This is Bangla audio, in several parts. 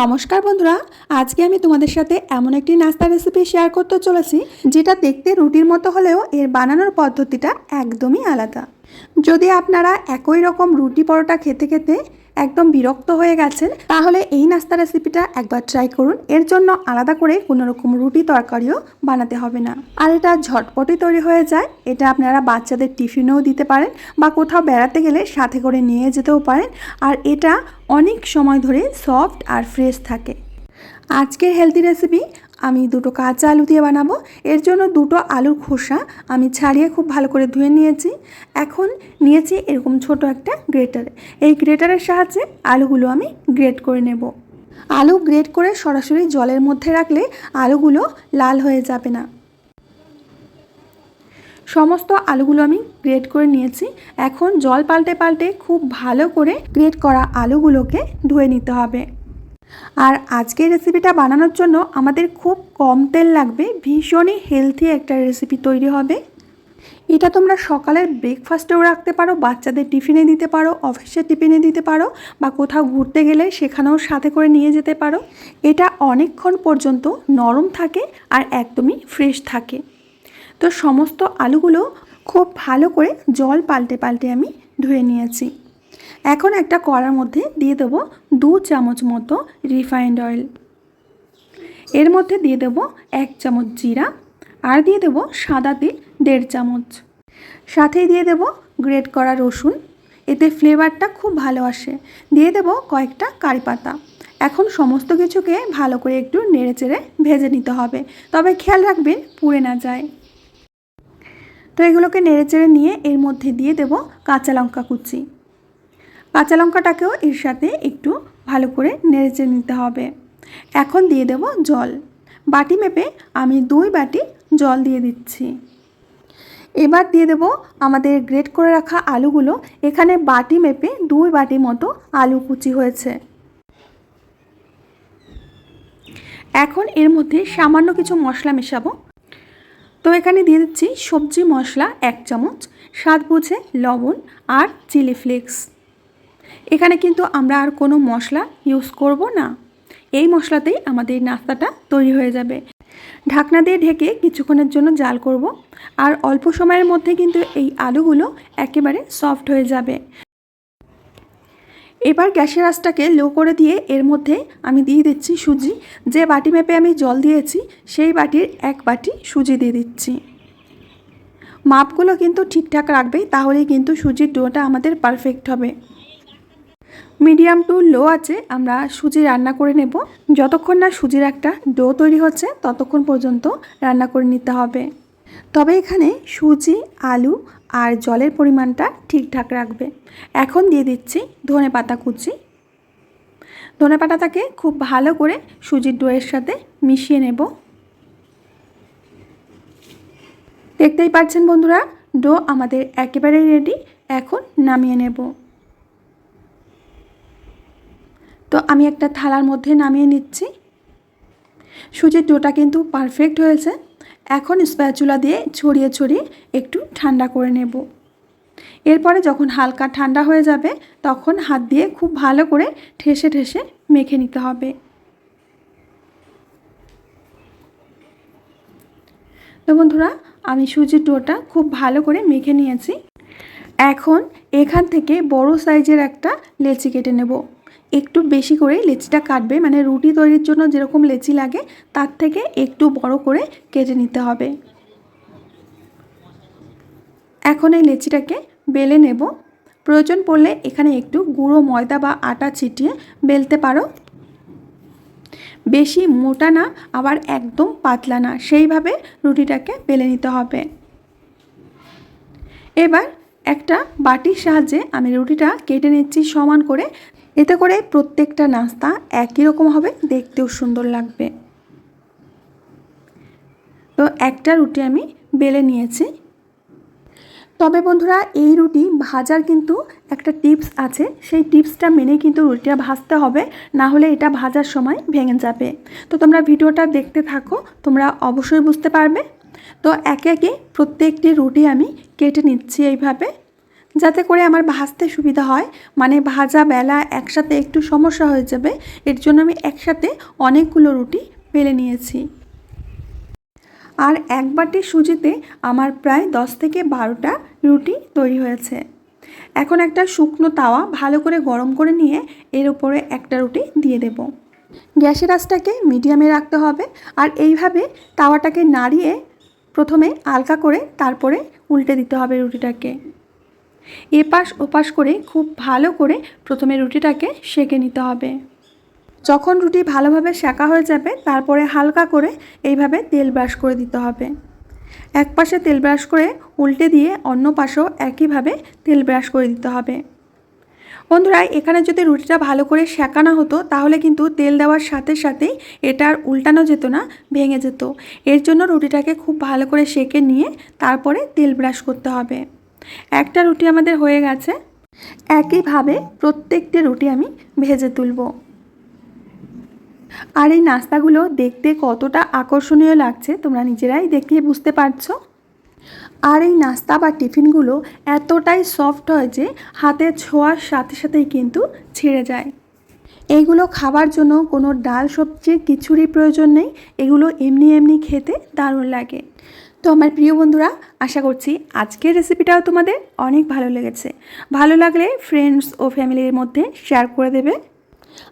নমস্কার বন্ধুরা, আজকে আমি তোমাদের সাথে এমন একটি নাস্তা রেসিপি শেয়ার করতে চলেছি, যেটা দেখতে রুটির মতো হলেও এর বানানোর পদ্ধতিটা একদমই আলাদা। যদি আপনারা একই রকম রুটি পরোটা খেতে খেতে একদম বিরক্ত হয়ে গেছেন, তাহলে এই নাস্তা রেসিপিটা একবার ট্রাই করুন। এর জন্য আলাদা করে কোনো রকম রুটি তরকারিও বানাতে হবে না। আর এটা ঝটপটই তৈরি হয়ে যায়, এটা আপনারা বাচ্চাদের টিফিনেও দিতে পারেন বা কোথাও বেড়াতে গেলে সাথে করে নিয়ে যেতেও পারেন। আর এটা অনেক সময় ধরে সফট আর ফ্রেশ থাকে। আজকের হেলদি রেসিপি আমি দুটো কাঁচা আলু দিয়ে বানাবো। এর জন্য দুটো আলুর খোসা আমি ছাড়িয়ে খুব ভালো করে ধুয়ে নিয়েছি। এখন নিয়েছি এরকম ছোট একটা গ্রেটার। এই গ্রেটারের সাহায্যে আলুগুলো আমি গ্রেট করে নেব। আলু গ্রেট করে সরাসরি জলের মধ্যে রাখলে আলুগুলো লাল হয়ে যাবে না। সমস্ত আলুগুলো আমি গ্রেট করে নিয়েছি। এখন জল পাল্টে পাল্টে খুব ভালো করে গ্রেট করা আলুগুলোকে ধুয়ে নিতে হবে। আর আজকের রেসিপিটা বানানোর জন্য আমাদের খুব কম তেল লাগবে, ভীষণই হেলথি একটা রেসিপি তৈরি হবে। এটা তোমরা সকালের ব্রেকফাস্টেও রাখতে পারো, বাচ্চাদের টিফিনে দিতে পারো অফিসের টিফিনে দিতে পারো, বা কোথাও ঘুরতে গেলে সেখানেও সাথে করে নিয়ে যেতে পারো। এটা অনেকক্ষণ পর্যন্ত নরম থাকে আর একদমই ফ্রেশ থাকে। তো সমস্ত আলুগুলো খুব ভালো করে জল পাল্টে পাল্টে আমি ধুয়ে নিয়েছি। এখন একটা কড়ার মধ্যে দিয়ে দেবো দু চামচ মতো রিফাইন্ড অয়েল এর মধ্যে দিয়ে দেবো এক চামচ জিরা আর দিয়ে দেবো সাদা তিল দেড় চামচ। সাথেই দিয়ে দেবো গ্রেট করা রসুন। এতে ফ্লেভারটা খুব ভালো আসে। দিয়ে দেবো কয়েকটা কারি পাতা। এখন সমস্ত কিছুকে ভালো করে একটু নেড়ে চেড়ে ভেজে নিতে হবে। তবে খেয়াল রাখবেন পুড়ে না যায়। তো এগুলোকে নেড়ে চেড়ে নিয়ে এর মধ্যে দিয়ে দেব কাঁচা লঙ্কা কুচি। কাঁচা লঙ্কাটাকেও এর সাথে একটু ভালো করে নেড়েচে নিতে হবে। এখন দিয়ে দেব জল। বাটি মেপে আমি দুই বাটি জল দিয়ে দিচ্ছি। এবার দিয়ে দেব আমাদের গ্রেট করে রাখা আলুগুলো। এখানে বাটি মেপে দুই বাটি মতো আলু কুচি হয়েছে। এখন এর মধ্যে সামান্য কিছু মশলা মেশাবো। তো এখানে দিয়ে দিচ্ছি সবজি মশলা এক চামচ, স্বাদ বুঝে লবণ আর চিলি ফ্লেক্স। এখানে কিন্তু আমরা আর কোনো মশলা ইউজ করব না। এই মশলাতেই আমাদের নাস্তাটা তৈরি হয়ে যাবে। ঢাকনা দিয়ে ঢেকে কিছুক্ষণের জন্য জাল করব। আর অল্প সময়ের মধ্যে কিন্তু এই আলুগুলো একেবারে সফট হয়ে যাবে। এবার গ্যাসের আঁচটাকে লো করে দিয়ে এর মধ্যে আমি দিয়ে দিচ্ছি সুজি। যে বাটি মেপে আমি জল দিয়েছি, সেই বাটির এক বাটি সুজি দিয়ে দিচ্ছি। মাপগুলো কিন্তু ঠিকঠাক রাখবে, তাহলেই কিন্তু সুজির ডোটা আমাদের পারফেক্ট হবে। মিডিয়াম টু লো আছে, আমরা সুজি রান্না করে নেব। যতক্ষণ না সুজির একটা ডো তৈরি হচ্ছে, ততক্ষণ পর্যন্ত রান্না করে নিতে হবে। তবে এখানে সুজি, আলু আর জলের পরিমাণটা ঠিকঠাক রাখবে। এখন দিয়ে দিচ্ছি ধনে পাতা কুচি। ধনে পাতাটাকে খুব ভালো করে সুজির ডোয়ের সাথে মিশিয়ে নেব। দেখতেই পাচ্ছেন বন্ধুরা, ডো আমাদের একেবারেই রেডি এখন নামিয়ে নেব। তো আমি একটা থালার মধ্যে নামিয়ে নিচ্ছি। সুজির ডোটা কিন্তু পারফেক্ট হয়েছে। এখন স্প্যাচুলা দিয়ে ছড়িয়ে ছড়িয়ে একটু ঠান্ডা করে নেব। এরপরে যখন হালকা ঠান্ডা হয়ে যাবে, তখন হাত দিয়ে খুব ভালো করে ঠেসে ঠেসে মেখে নিতে হবে। তো বন্ধুরা, আমি সুজির ডোটা খুব ভালো করে মেখে নিয়েছি। এখন এখান থেকে বড় সাইজের একটা লেচি কেটে নেব। একটু বেশি করে লেচিটা কাটবে মানে রুটি তৈরির জন্য যেরকম লেচি লাগে, তার থেকে একটু বড় করে কেটে নিতে হবে। এখন এই লেচিটাকে বেলে নেব। প্রয়োজন পড়লে এখানে একটু গুঁড়ো ময়দা বা আটা ছিটিয়ে বেলতে পারো। বেশি মোটা না, আবার একদম পাতলা না, সেইভাবে রুটিটাকে বেলে নিতে হবে। এবার একটা বাটির সাহায্যে আমি রুটিটা কেটে নিচ্ছি সমান করে এতে করে প্রত্যেকটা নাস্তা একই রকম হবে, দেখতেও সুন্দর লাগবে। তো একটা রুটি আমি বেলে নিয়েছি। তবে বন্ধুরা, এই রুটি ভাজার কিন্তু একটা টিপস আছে। সেই টিপসটা মেনে কিন্তু রুটিটা ভাজতে হবে, না হলে এটা ভাজার সময় ভেঙে যাবে। তো তোমরা ভিডিওটা দেখতে থাকো, তোমরা অবশ্যই বুঝতে পারবে। তো একে একে প্রত্যেকটি রুটি আমি কেটে নিচ্ছি এইভাবে। যাতে করে আমার ভাজতে সুবিধা হয়। মানে ভাজা, বেলা একসাথে একটু সমস্যা হয়ে যাবে। এর জন্য আমি একসাথে অনেকগুলো রুটি বেলে নিয়েছি। আর এক বাটি সুজিতে আমার প্রায় দশ থেকে বারোটা রুটি তৈরি হয়েছে। এখন একটা শুকনো তাওয়া ভালো করে গরম করে নিয়ে এর উপরে একটা রুটি দিয়ে দেব। গ্যাসের আঁচটাকে মিডিয়ামে রাখতে হবে। আর এইভাবে তাওয়াটাকে নাড়িয়ে প্রথমে আলকা করে তারপরে উল্টে দিতে হবে রুটিটাকে। এপাশ ওপাশ করে খুব ভালো করে প্রথমে রুটিটাকে সেঁকে নিতে হবে। যখন রুটি ভালোভাবে সেঁকা হয়ে যাবে, তারপরে হালকা করে এইভাবে তেল ব্রাশ করে দিতে হবে। এক পাশে তেল ব্রাশ করে উল্টে দিয়ে অন্য পাশেও একইভাবে তেল ব্রাশ করে দিতে হবে। বন্ধুরা, এখানে যদি রুটিটা ভালো করে সেঁকানো হতো, তাহলে কিন্তু তেল দেওয়ার সাথে সাথেই এটা আর উল্টানো যেত না, ভেঙে যেত। এর জন্য রুটিটাকে খুব ভালো করে সেঁকে নিয়ে তারপরে তেল ব্রাশ করতে হবে। একটা রুটি আমাদের হয়ে গেছে। একইভাবে প্রত্যেকটি রুটি আমি ভেজে তুলব। আর এই নাস্তাগুলো দেখতে কতটা আকর্ষণীয় লাগছে তোমরা নিজেরাই দেখে বুঝতে পারছ। আর এই নাস্তা বা টিফিনগুলো এতটাই সফট হয় যে হাতে ছোঁয়ার সাথে সাথেই কিন্তু ছিঁড়ে যায়। এইগুলো খাবার জন্য কোনো ডাল সবজি কিছুরই প্রয়োজন নেই। এগুলো এমনি এমনি খেতে দারুণ লাগে। তো আমার প্রিয় বন্ধুরা, আশা করছি আজকের রেসিপিটাও তোমাদের অনেক ভালো লেগেছে। ভালো লাগলে ফ্রেন্ডস ও ফ্যামিলির মধ্যে শেয়ার করে দেবে।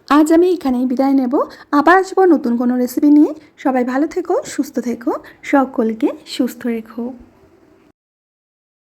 আজ আমি এখানেই বিদায় নেব। আবার আসব নতুন কোনো রেসিপি নিয়ে। সবাই ভালো থেকো, সুস্থ থেকো। সকলকে সুস্থ রেখো।